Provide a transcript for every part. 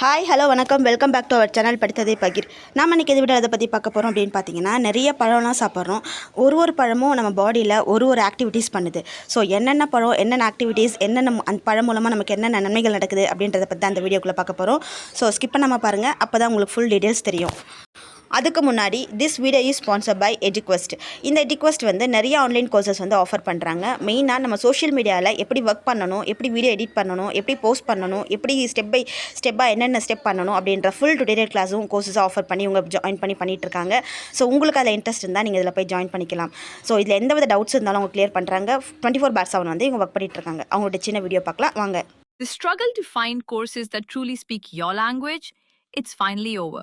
Hi hello வணக்கம். Welcome back to our channel படித்ததை பகிர். நாம் இன்றைக்கி எது விட அதை பற்றி பார்க்க போகிறோம் அப்படின்னு பார்த்தீங்கன்னா நிறைய பழம்லாம் சாப்பிட்றோம். ஒரு ஒரு பழமும் நம்ம பாடியில் ஒரு ஒரு ஆக்டிவிட்டீஸ் பண்ணுது. ஸோ என்னென்ன பழம் என்னென்ன ஆக்டிவிட்டீஸ் என்னென்ன அந்த பழம் மூலமாக நமக்கு என்னென்ன நன்மைகள் நடக்குது அப்படின்றத பற்றி தான் அந்த வீடியோக்குள்ளே பார்க்க போகிறோம் ஸோ ஸ்கிப் பண்ணாமல் பாருங்கள் அப்போ தான் உங்களுக்கு ஃபுல் டீட்டெயில்ஸ் தெரியும். அதுக்கு முன்னாடி this video is sponsor by Eduquest இந்த எஜுக்வெஸ்ட் வந்து நிறைய ஆன்லைன் கோர்சஸ் வந்து ஆஃபர் பண்ணுறாங்க மெயினாக நம்ம சோஷியல் மீடியாவில் எப்படி ஒர்க் பண்ணணும் எப்படி வீடியோ எடிட் பண்ணணும் எப்படி போஸ்ட் பண்ணணும் எப்படி ஸ்டெப் பை ஸ்டெப்பாக என்னென்ன ஸ்டெப் பண்ணணும் அப்படின்ற ஃபுல் டுடோரியல் கிளாஸும் கோர்சஸ் ஆஃபர் பண்ணி உங்க ஜாயின் பண்ணி பண்ணிட்டு இருக்காங்க ஸோ உங்களுக்கு அதில் இன்ட்ரெஸ்ட் இருந்தால் நீங்கள் இதில் போய் ஜாயின் பண்ணிக்கலாம். ஸோ இதில் எந்த வித டவுட்ஸ் இருந்தாலும் அவங்க கிளியர் பண்ணுறாங்க டுவெண்ட்டி ஃபோர் பார் செவன் வந்து இவங்க ஒர்க் பண்ணிட்டு இருக்காங்க அவங்களோட சின்ன வீடியோ பார்க்கலாம். வாங்க. The struggle to find courses that truly speak your language, it's finally over.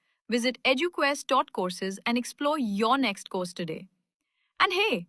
Visit eduquest.courses and explore your next course today. And hey,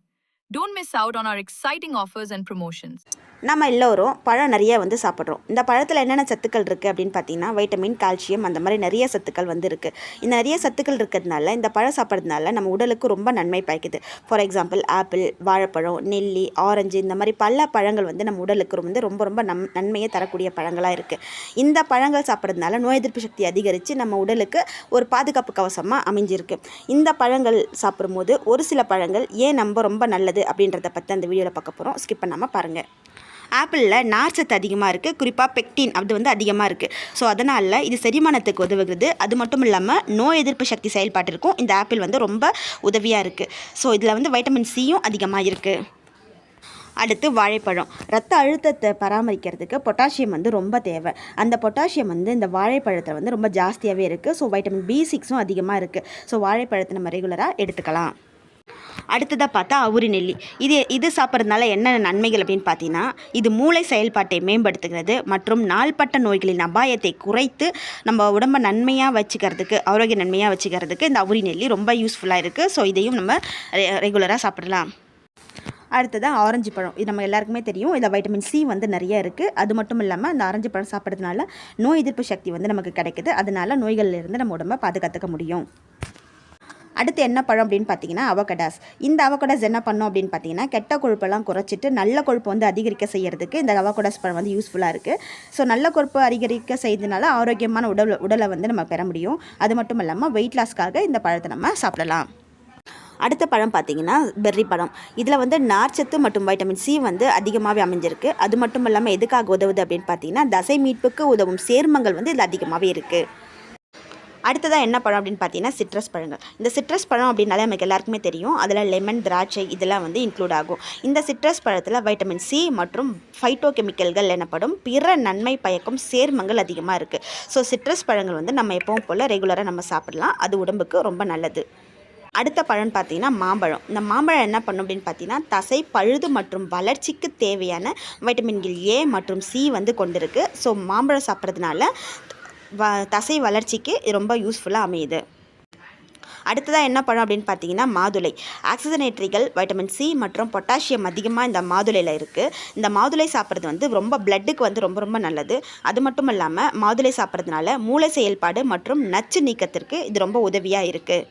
don't miss out on our exciting offers and promotions. நம்ம எல்லோரும் பழம் நிறைய வந்து சாப்பிட்றோம். இந்த பழத்தில் என்னென்ன சத்துக்கள் இருக்குது அப்படின்னு பார்த்தீங்கன்னா வைட்டமின் கால்சியம் அந்த மாதிரி நிறைய சத்துக்கள் வந்து இருக்குது இந்த நிறைய சத்துக்கள் இருக்கிறதுனால இந்த பழம் சாப்பிட்றதுனால நம்ம உடலுக்கு ரொம்ப நன்மை பயக்குது. ஃபார் எக்ஸாம்பிள் ஆப்பிள் வாழைப்பழம் நெல்லி ஆரஞ்சு இந்த மாதிரி பல பழங்கள் வந்து நம்ம உடலுக்கு வந்து ரொம்ப ரொம்ப நம் நன்மையை தரக்கூடிய பழங்களாக இருக்குது இந்த பழங்கள் சாப்பிட்றதுனால நோய் எதிர்ப்பு சக்தி அதிகரித்து நம்ம உடலுக்கு ஒரு பாதுகாப்பு கவசமாக அமைஞ்சிருக்கு. இந்த பழங்கள் சாப்பிடும்போது ஒரு சில பழங்கள் ஏன் நம்ம ரொம்ப நல்லது அப்படின்றத பற்றி அந்த வீடியோவில் பார்க்க போகிறோம் ஸ்கிப் பண்ணாமல் பாருங்கள் ஆப்பிளில் நார்ச்சத்து அதிகமாக இருக்குது குறிப்பாக பெக்டின் அது வந்து அதிகமாக இருக்குது ஸோ அதனால் இது செரிமானத்துக்கு உதவுகிறது. அது மட்டும் இல்லாமல் நோய் எதிர்ப்பு சக்தி செயல்பாட்டிற்கும் இந்த ஆப்பிள் வந்து ரொம்ப உதவியாக இருக்குது ஸோ இதில் வந்து வைட்டமின் சியும் அதிகமாக இருக்குது அடுத்து வாழைப்பழம். ரத்த அழுத்தத்தை பராமரிக்கிறதுக்கு பொட்டாசியம் வந்து ரொம்ப தேவை. அந்த பொட்டாசியம் வந்து இந்த வாழைப்பழத்தில் வந்து ரொம்ப ஜாஸ்தியாகவே இருக்குது ஸோ வைட்டமின் பி சிக்ஸும் அதிகமாக இருக்குது ஸோ வாழைப்பழத்தை நம்ம ரெகுலராக எடுத்துக்கலாம். அடுத்ததாக பார்த்தா அவுரி நெல்லி. இது இது சாப்பிட்றதுனால என்ன நன்மைகள் அப்படின்னு பார்த்தீங்கன்னா இது மூளை செயல்பாட்டை மேம்படுத்துகிறது மற்றும் நாள்பட்ட நோய்களின் அபாயத்தை குறைத்து நம்ம உடம்ப நன்மையாக வச்சுக்கிறதுக்கு ஆரோக்கிய நன்மையாக வச்சுக்கிறதுக்கு இந்த அவுரி நெல்லி ரொம்ப யூஸ்ஃபுல்லாக இருக்குது ஸோ இதையும் நம்ம ரெகுலராக சாப்பிடலாம். அடுத்ததாக ஆரஞ்சு பழம். இது நம்ம எல்லாருக்குமே தெரியும். இதில் வைட்டமின் சி வந்து நிறைய இருக்குது அது மட்டும் இல்லாமல் அந்த ஆரஞ்சு பழம் சாப்பிட்றதுனால நோய் எதிர்ப்பு சக்தி வந்து நமக்கு கிடைக்குது. அதனால நோய்கள்லேருந்து நம்ம உடம்ப பாதுகாத்துக்க முடியும். அடுத்து என்ன பழம் அப்படின்னு பார்த்தீங்கன்னா அவகடாஸ் இந்த அவகடாஸ் என்ன பண்ணும் அப்படின்னு பார்த்தீங்கன்னா கெட்ட கொழுப்பெல்லாம் குறைச்சிட்டு நல்ல கொழுப்பு வந்து அதிகரிக்க செய்கிறதுக்கு இந்த அவகடாஸ் பழம் வந்து யூஸ்ஃபுல்லாக இருக்குது ஸோ நல்ல கொழுப்பு அதிகரிக்க செய்ததுனால ஆரோக்கியமான உடல் உடலை வந்து நம்ம பெற முடியும். அது மட்டும் இல்லாமல் வெயிட் லாஸ்க்காக இந்த பழத்தை நம்ம சாப்பிடலாம். அடுத்த பழம் பார்த்தீங்கன்னா பெர்ரி பழம். இதில் வந்து நார்ச்சத்து மற்றும் வைட்டமின் சி வந்து அதிகமாகவே அமைஞ்சிருக்கு. அது மட்டும் இல்லாமல் எதுக்காக உதவுது அப்படின்னு பார்த்தீங்கன்னா தசை மீட்புக்கு உதவும் சேர்மங்கள் வந்து இதில் அதிகமாகவே இருக்குது அடுத்ததாக என்ன பழம் அப்படின்னு பார்த்தீங்கன்னா சிட்ரஸ் பழங்கள். இந்த சிட்ரஸ் பழம் அப்படின்னாலே நமக்கு எல்லாருக்குமே தெரியும். அதில் லெமன் திராட்சை இதெல்லாம் வந்து இன்க்ளூட் ஆகும். இந்த சிட்ரஸ் பழத்தில் வைட்டமின் சி மற்றும் ஃபைட்டோ கெமிக்கல்கள் எனப்படும் பிற நன்மை பயக்கும் சேர்மங்கள் அதிகமாக இருக்குது ஸோ சிட்ரஸ் பழங்கள் வந்து நம்ம எப்பவும் போல் ரெகுலராக நம்ம சாப்பிடலாம். அது உடம்புக்கு ரொம்ப நல்லது. அடுத்த பழம் பார்த்தீங்கன்னா மாம்பழம். இந்த மாம்பழம் என்ன பண்ணும் அப்படின்னு பார்த்தீங்கன்னா தசை பழுது மற்றும் வளர்ச்சிக்கு தேவையான வைட்டமின்கள் ஏ மற்றும் சி வந்து கொண்டிருக்கு. ஸோ மாம்பழம் சாப்பிட்றதுனால வ தசை வளர்ச்சிக்கு இது ரொம்ப யூஸ்ஃபுல்லாக அமையுது. அடுத்ததாக என்ன பழம் அப்படின்னு பார்த்தீங்கன்னா மாதுளை. ஆக்சிஜனேட்டரிகள் வைட்டமின் சி மற்றும் பொட்டாசியம் அதிகமாக இந்த மாதுளையில் இருக்குது இந்த மாதுளை சாப்பிட்றது வந்து ரொம்ப பிளட்டுக்கு வந்து ரொம்ப ரொம்ப நல்லது. அது மட்டும் இல்லாமல் மாதுளை சாப்பிட்றதுனால மூளை செயல்பாடு மற்றும் நச்சு நீக்கத்திற்கு இது ரொம்ப உதவியாக இருக்குது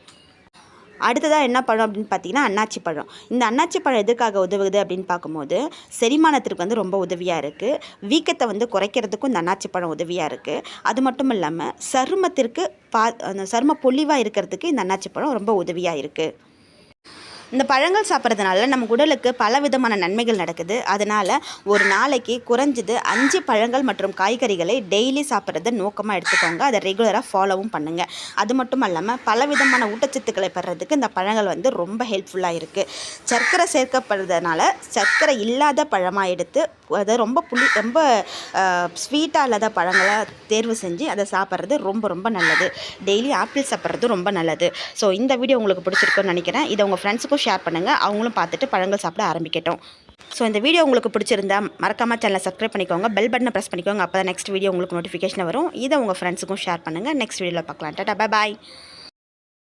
அடுத்ததாக என்ன பழம் அப்படின்னு பார்த்தீங்கன்னா அன்னாச்சி பழம். இந்த அன்னாச்சி பழம் எதுக்காக உதவுது அப்படின்னு பார்க்கும்போது செரிமானத்திற்கு வந்து ரொம்ப உதவியாக இருக்குது வீக்கத்தை வந்து குறைக்கிறதுக்கும் இந்த அன்னாச்சி பழம் உதவியாக இருக்குது அது மட்டும் இல்லாமல் சருமத்திற்கு பா அந்த சரும பொலிவாக இருக்கிறதுக்கு இந்த அன்னாச்சி பழம் ரொம்ப உதவியாக இருக்குது இந்த பழங்கள் சாப்பிட்றதுனால நம்ம உடலுக்கு பல விதமான நன்மைகள் நடக்குது. அதனால் ஒரு நாளைக்கு குறைஞ்சது அஞ்சு பழங்கள் மற்றும் காய்கறிகளை டெய்லி சாப்பிட்றத நோக்கமாக எடுத்துக்கோங்க. அதை ரெகுலராக ஃபாலோவும் பண்ணுங்கள் அது மட்டும் இல்லாமல் பல விதமான ஊட்டச்சத்துக்களை பெறதுக்கு இந்த பழங்கள் வந்து ரொம்ப ஹெல்ப்ஃபுல்லாக இருக்குது சர்க்கரை சேர்க்கப்படுறதுனால சர்க்கரை இல்லாத பழமாக எடுத்து அதை ரொம்ப புளி ரொம்ப ஸ்வீட்டாக இல்லாத பழங்களை தேர்வு செஞ்சு அதை சாப்பிட்றது ரொம்ப ரொம்ப நல்லது. டெய்லி ஆப்பிள் சாப்பிட்றது ரொம்ப நல்லது. ஸோ இந்த வீடியோ உங்களுக்கு பிடிச்சிருக்குன்னு நினைக்கிறேன். இதை உங்கள் ஃப்ரெண்ட்ஸுக்கும் ஷேர் பண்ணுங்கள் அவங்களும் பார்த்துட்டு பழங்கள் சாப்பிட ஆரம்பிக்கட்டும். ஸோ இந்த வீடியோ உங்களுக்கு பிடிச்சிருந்தா மறக்காமல் சேனலை சப்ஸ்கிரைப் பண்ணிக்கோங்க. பெல் பட்டனை ப்ரெஸ் பண்ணிக்கோங்க. அப்போ தான் நெக்ஸ்ட் வீடியோ உங்களுக்கு நோட்டிஃபிகேஷன் வரும். இதை உங்கள் ஃப்ரெண்ட்ஸுக்கும் ஷேர் பண்ணுங்கள் நெக்ஸ்ட் வீடியோவில் பார்க்கலாம். டாட்டா பாய்